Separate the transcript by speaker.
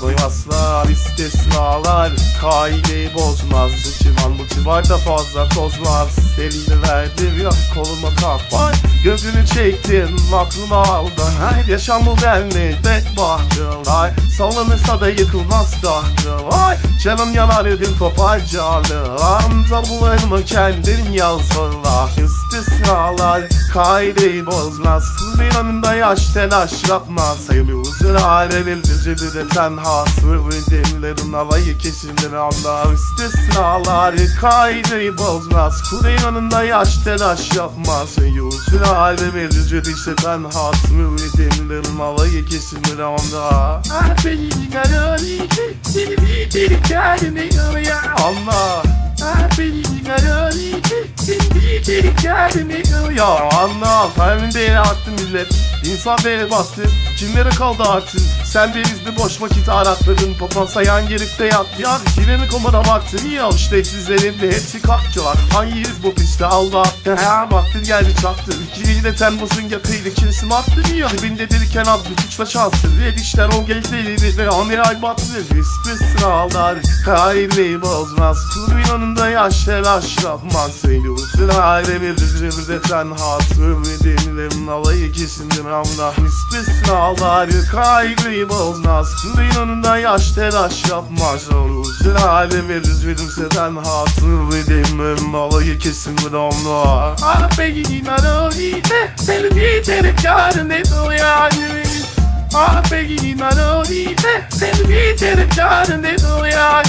Speaker 1: Koymazlar istisnalar. Kaideyi bozmaz. Bu civan bu civarda fazla tozmaz Elini verdim ya koluma kafay Gözünü çektim aklıma aldın Her yaşam bu denli tek bahçılar Sallanırsa da yıkılmaz tahtı Vay canım yanar ödüm kopar canım. Tabularımı kendim yazdılar. İstisnalar kaideyi bozmaz. Sızın yanında yaş telaş yapmaz. Sayılıyorsun alemin düzülü de tenha Sırrı demlerin havayı kesindir anlar İstisnalar kaideyi bozmaz Kule yanında yaş telaş yapmaz. Sayılıyorsun alemin düzülü ise tenha Sırrı demlerin havayı kesindir anlar Ah benim kararı Seni bir kendime Allah. Ah benim kararı Seni bir kendime Ya anla kalbim değeri arttı millet İnsan değeri battı Kimlere kaldı artık Sen denizli boş vakit aratladın Papan sayan gerikte yat. Ya yine mi komada baktın Ya işte sizlerin de hepsi kalkçılar Hangi herif bu piste attı Ha baktın geldi çaktı. İkiliyi de Temmuz'un yakıydı Kimsin attı ya Dibinde derken az bir suçla şanstı. Red işler o geldi ve amiral battı. Üstü sıralar. Kaideyi bozmaz. Kulun yanında yaş telaş yapmaz. Seni usul alemi düzümüzde tenha Sürmediğimlerin alayı kesindir. amına Üstü sıralar Kaideyi bozmaz Kulun yanında yaş telaş yapmaz. Seni usul alemi düzümüzde tenha Sürmediğimlerin alayı kesindir amına Ah be gidin arayı Seni biterim yarın ne yani. Ah, begging my lord, send me to the garden, they know ya,